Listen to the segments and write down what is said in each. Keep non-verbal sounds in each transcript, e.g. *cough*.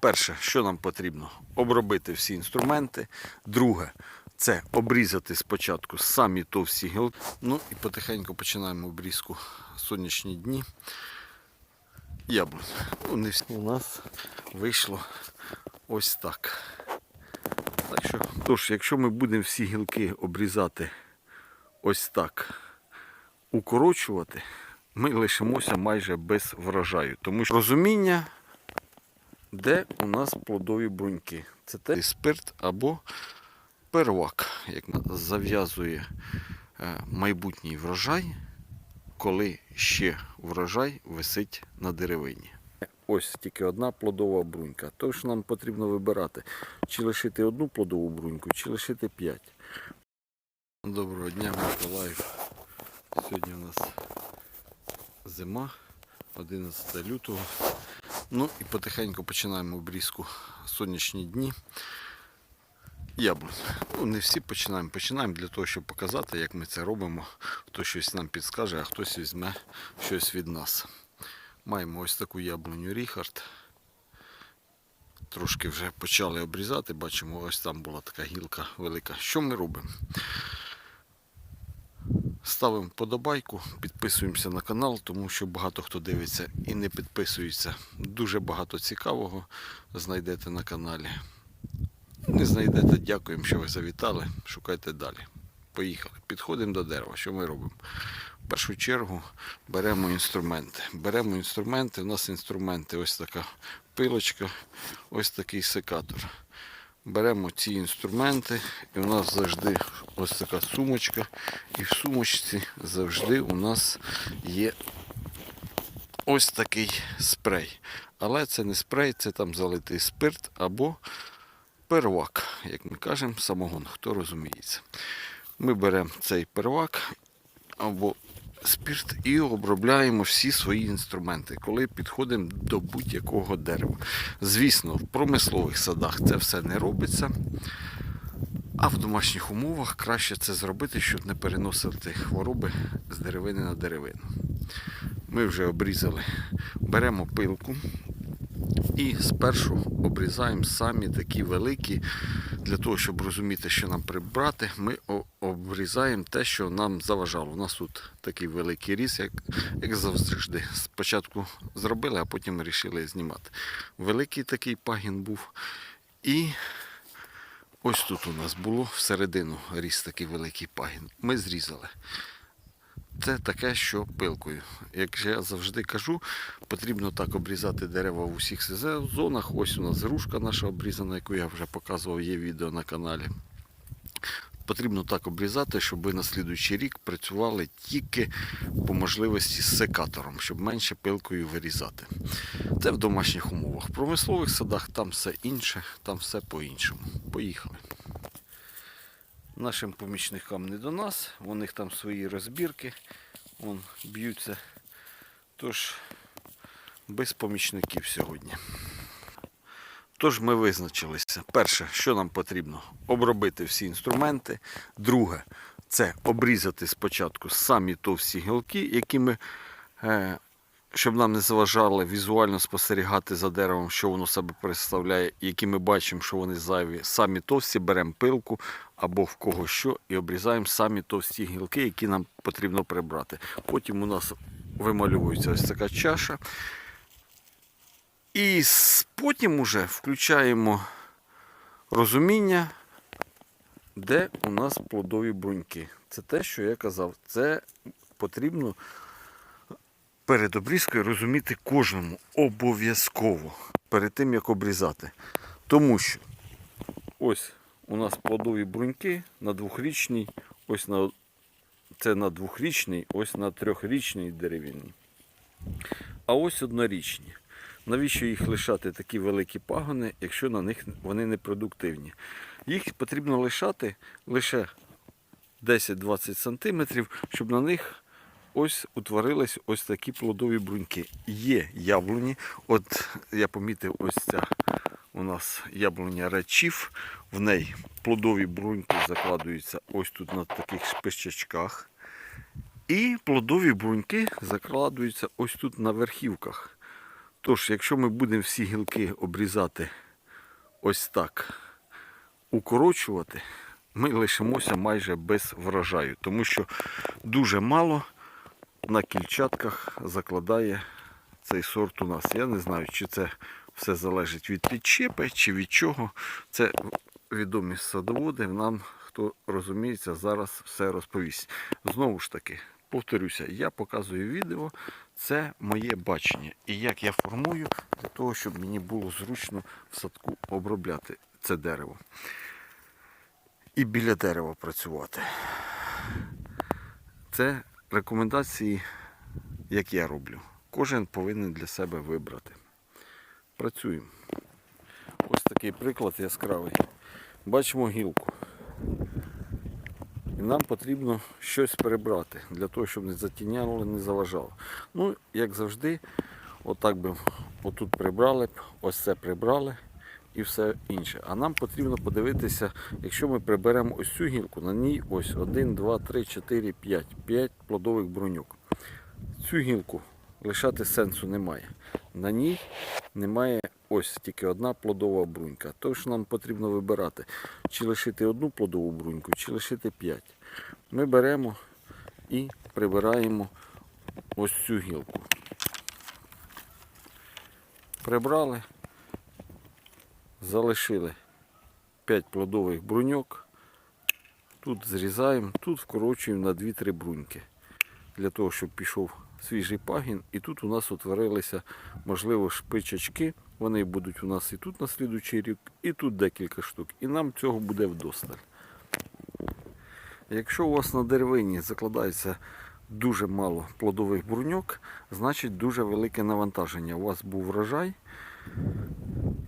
Перше, що нам потрібно? Обробити всі інструменти. Друге, це обрізати спочатку самі товсті гілки. Ну і потихеньку починаємо обрізку сонячні дні. Яблунь. Ну, всі. У нас вийшло ось так. Так що, тож, якщо ми будемо всі гілки обрізати ось так, укорочувати, ми лишимося майже без врожаю. Тому що розуміння, де у нас плодові бруньки. Це те спирт або первак, як зав'язує е, майбутній врожай, коли ще врожай висить на деревині. Ось тільки одна плодова брунька. Тож нам потрібно вибирати, чи лишити одну плодову бруньку, чи лишити п'ять. Доброго дня, Миколаїв. Сьогодні у нас зима, 11 лютого. Ну і потихеньку починаємо обрізку сонячні дні. Яблунь. Ну, не всі починаємо. Починаємо для того, щоб показати, як ми це робимо. Хто щось нам підскаже, а хтось візьме щось від нас. Маємо ось таку яблуню Ріхард. Трошки вже почали обрізати, бачимо, ось там була така гілка велика. Що ми робимо? Ставимо подобайку, підписуємося на канал, тому що багато хто дивиться і не підписується. Дуже багато цікавого знайдете на каналі. Не знайдете, дякуємо, що ви завітали. Шукайте далі. Поїхали. Підходимо до дерева. Що ми робимо? В першу чергу беремо інструменти. Беремо інструменти. У нас інструменти ось така пилочка, ось такий секатор. Беремо ці інструменти, і у нас завжди ось така сумочка. І в сумочці завжди у нас є ось такий спрей. Але це не спрей, це там залитий спирт або первак, як ми кажемо, самогон, хто розуміється. Ми беремо цей первак або спирт і обробляємо всі свої інструменти, коли підходимо до будь-якого дерева. Звісно, в промислових садах це все не робиться. А в домашніх умовах краще це зробити, щоб не переносити хвороби з деревини на деревину. Ми вже обрізали, беремо пилку і спершу обрізаємо самі такі великі. Для того, щоб розуміти, що нам прибрати, ми о- обрізаємо те, що нам заважало. У нас тут такий великий різ, як, як завжди. Спочатку зробили, а потім вирішили знімати. Великий такий пагін був. І ось тут у нас було всередину ріс такий великий пагін. Ми зрізали. Це таке, що пилкою. Як я завжди кажу, потрібно так обрізати дерева в усіх сезонах. Ось у нас грушка наша обрізана, яку я вже показував, є відео на каналі. Потрібно так обрізати, щоб ви на слідуючий рік працювали тільки по можливості з секатором, щоб менше пилкою вирізати. Це в домашніх умовах. В промислових садах там все інше, там все по-іншому. Поїхали. Нашим помічникам не до нас, у них там свої розбірки, вон, б'ються. Тож без помічників сьогодні. Тож ми визначилися. Перше, що нам потрібно? Обробити всі інструменти. Друге, це обрізати спочатку самі товсті гілки, які ми, е, щоб нам не заважали візуально спостерігати за деревом, що воно себе представляє, які ми бачимо, що вони зайві. Самі товсті беремо пилку або в кого що, і обрізаємо самі товсті гілки, які нам потрібно прибрати. Потім у нас вимальовується ось така чаша. І потім уже включаємо розуміння, де у нас плодові бруньки. Це те, що я казав. Це потрібно перед обрізкою розуміти кожному обов'язково перед тим, як обрізати. Тому що ось у нас плодові бруньки на двохрічній, ось на це на двохрічній, ось на трьохрічній деревині. А ось однорічні. Навіщо їх лишати такі великі пагони, якщо на них вони не продуктивні? Їх потрібно лишати лише 10-20 см, щоб на них ось утворились ось такі плодові бруньки. Є яблуні. От я помітив, ось ця у нас яблуня речів. В неї плодові бруньки закладуються ось тут на таких шпищачках. І плодові бруньки закладуються ось тут на верхівках. Тож, якщо ми будемо всі гілки обрізати ось так, укорочувати, ми лишимося майже без врожаю, тому що дуже мало на кільчатках закладає цей сорт у нас. Я не знаю, чи це все залежить від підчепи, чи від чого. Це відомі садоводи. Нам, хто розуміється, зараз все розповість. Знову ж таки, повторюся, я показую відео, це моє бачення. І як я формую для того, щоб мені було зручно в садку обробляти це дерево. І біля дерева працювати. Це рекомендації, як я роблю. Кожен повинен для себе вибрати. Працюємо. Ось такий приклад яскравий. Бачимо гілку. І нам потрібно щось перебрати для того, щоб не затіняло, не заважало. Ну, як завжди, отак би отут прибрали ось це прибрали і все інше. А нам потрібно подивитися, якщо ми приберемо ось цю гілку, на ній ось 1, 2, 3, 4, 5. 5 плодових бруньок. Цю гілку лишати сенсу немає. На ній немає ось тільки одна плодова брунька. Тож нам потрібно вибирати, чи лишити одну плодову бруньку, чи лишити 5. Ми беремо і прибираємо ось цю гілку. Прибрали, залишили 5 плодових бруньок. Тут зрізаємо, тут вкорочуємо на 2-3 бруньки. Для того, щоб пішов свіжий пагін. І тут у нас утворилися, можливо, шпичачки. Вони будуть у нас і тут на слідучий рік, і тут декілька штук. І нам цього буде вдосталь. Якщо у вас на деревині закладається дуже мало плодових бруньок, значить дуже велике навантаження. У вас був врожай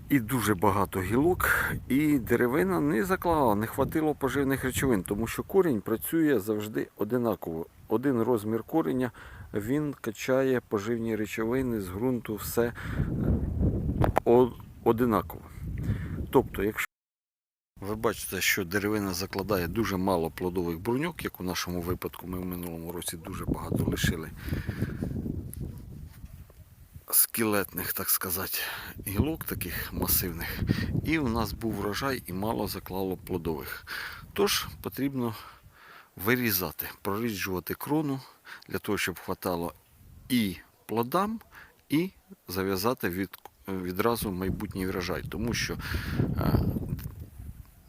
і дуже багато гілок, і деревина не заклала, не хватило поживних речовин, тому що корінь працює завжди одинаково. Один розмір кореня він качає поживні речовини з ґрунту все одинаково. Тобто, якщо ви бачите, що деревина закладає дуже мало плодових бруньок, як у нашому випадку ми в минулому році дуже багато лишили скелетних, так сказати, гілок таких масивних. І у нас був врожай і мало заклало плодових. Тож потрібно вирізати, проріджувати крону для того, щоб хватало і плодам, і зав'язати від, відразу майбутній врожай. Тому що е,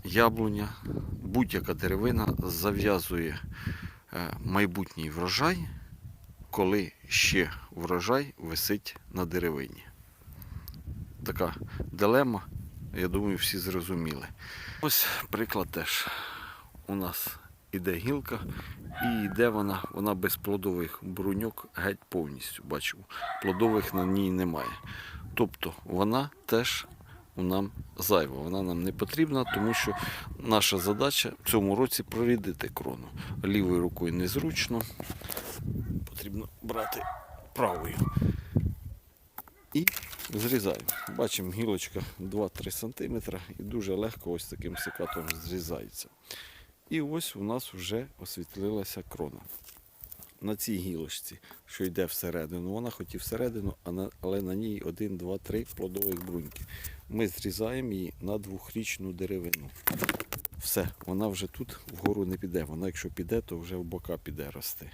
яблуня, будь-яка деревина зав'язує е, майбутній врожай, коли ще врожай висить на деревині. Така дилема, я думаю, всі зрозуміли. Ось приклад теж. У нас іде гілка, і йде вона, вона без плодових бруньок геть повністю. Бачимо, плодових на ній немає. Тобто вона теж нам зайва, вона нам не потрібна, тому що наша задача в цьому році прорідити крону. Лівою рукою незручно, потрібно брати правою. І зрізаємо. Бачимо, гілочка 2-3 см і дуже легко ось таким секатором зрізається. І ось у нас вже освітлилася крона. На цій гілочці, що йде всередину, вона хоч і всередину, але на ній 1, 2, 3 плодових бруньки. Ми зрізаємо її на двохрічну деревину. Все, вона вже тут вгору не піде. Вона, якщо піде, то вже в бока піде рости.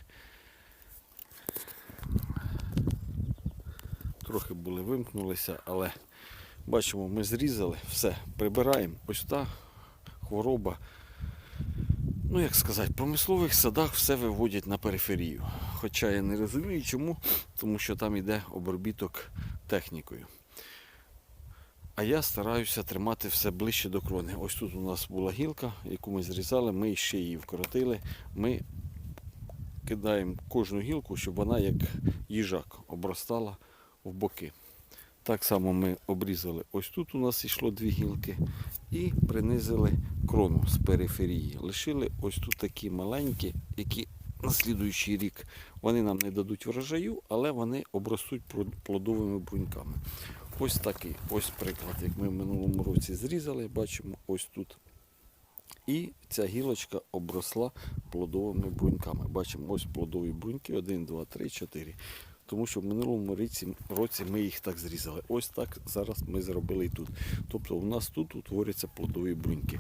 Трохи були вимкнулися, але бачимо, ми зрізали, все, прибираємо. Ось та хвороба. Ну, як сказати, в промислових садах все виводять на периферію. Хоча я не розумію чому, тому що там йде обробіток технікою. А я стараюся тримати все ближче до крони. Ось тут у нас була гілка, яку ми зрізали, ми ще її вкоротили. Ми кидаємо кожну гілку, щоб вона як їжак обростала в боки. Так само ми обрізали. Ось тут у нас йшло дві гілки і принизили крону з периферії. Лишили ось тут такі маленькі, які на слідуючий рік вони нам не дадуть врожаю, але вони обростуть плодовими бруньками. Ось такий ось приклад, як ми в минулому році зрізали, бачимо ось тут. І ця гілочка обросла плодовими бруньками. Бачимо ось плодові бруньки 1, 2, 3, 4. Тому що в минулому році, році ми їх так зрізали. Ось так зараз ми зробили і тут. Тобто у нас тут утворюються плодові бруньки.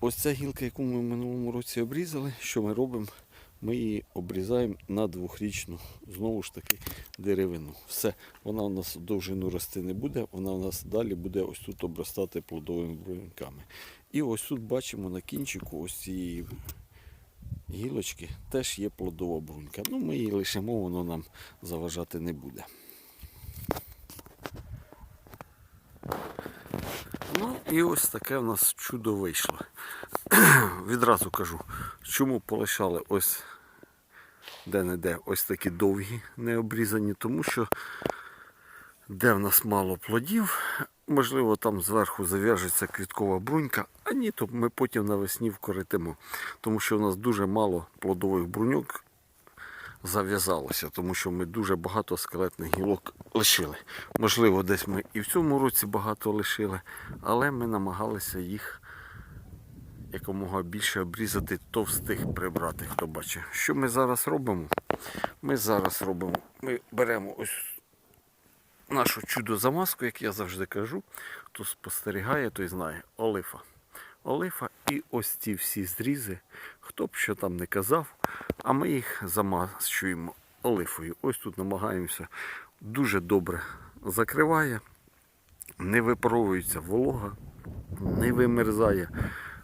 Ось ця гілка, яку ми в минулому році обрізали, що ми робимо? Ми її обрізаємо на двохрічну, знову ж таки, деревину. Все, вона у нас довжину рости не буде, вона у нас далі буде ось тут обростати плодовими бруньками. І ось тут бачимо на кінчику ось цієї гілочки теж є плодова брунька. Ну, ми її лишимо, воно нам заважати не буде. Ну і ось таке в нас чудо вийшло. *clears throat* Відразу кажу, чому полишали ось де-не-де ось такі довгі, не обрізані, тому що де в нас мало плодів, можливо, там зверху зав'яжеться квіткова брунька, а ні, то ми потім навесні вкоритимо. Тому що у нас дуже мало плодових бруньок зав'язалося, тому що ми дуже багато скелетних гілок лишили. Можливо, десь ми і в цьому році багато лишили, але ми намагалися їх якомога більше обрізати, товстих прибрати, хто бачить. Що ми зараз робимо? Ми зараз робимо, ми беремо ось нашу чудо-замазку, як я завжди кажу, хто спостерігає, той знає, олифа. Олифа і ось ці всі зрізи, хто б що там не казав, а ми їх замащуємо олифою. Ось тут намагаємося дуже добре закриває, не випаровується волога, не вимерзає.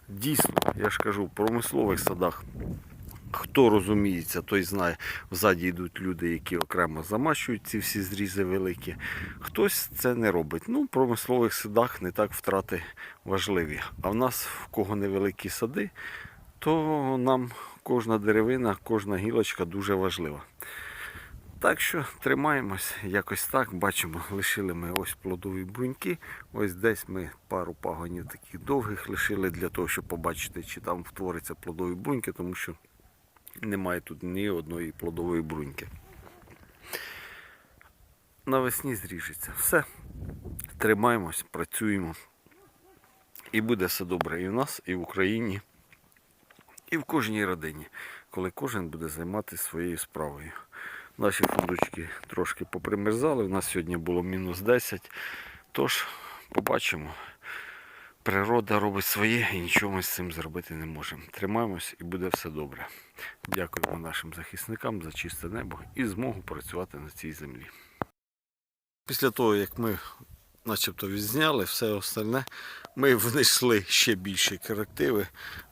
Дійсно, я ж кажу, в промислових садах Хто розуміється, той знає, взаді йдуть люди, які окремо замащують ці всі зрізи великі. Хтось це не робить. Ну, в промислових садах не так втрати важливі. А в нас, в кого невеликі сади, то нам кожна деревина, кожна гілочка дуже важлива. Так що тримаємось якось так. Бачимо, лишили ми ось плодові бруньки. Ось десь ми пару пагонів таких довгих лишили для того, щоб побачити, чи там втвориться плодові бруньки, тому що немає тут ні одної плодової бруньки. Навесні зріжеться. Все. Тримаємось, працюємо. І буде все добре і в нас, і в Україні, і в кожній родині, коли кожен буде займатися своєю справою. Наші фундучки трошки попримерзали. У нас сьогодні було мінус 10. Тож, побачимо. Природа робить своє і нічого ми з цим зробити не можемо. Тримаємось і буде все добре. Дякуємо нашим захисникам за чисте небо і змогу працювати на цій землі. Після того, як ми начебто відзняли все остальне, ми внесли ще більші корективи.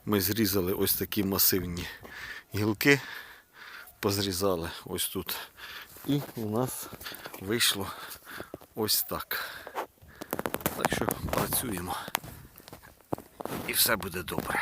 Ми зрізали ось такі масивні гілки, позрізали ось тут. І у нас вийшло ось так. Так що працюємо. І все буде добре.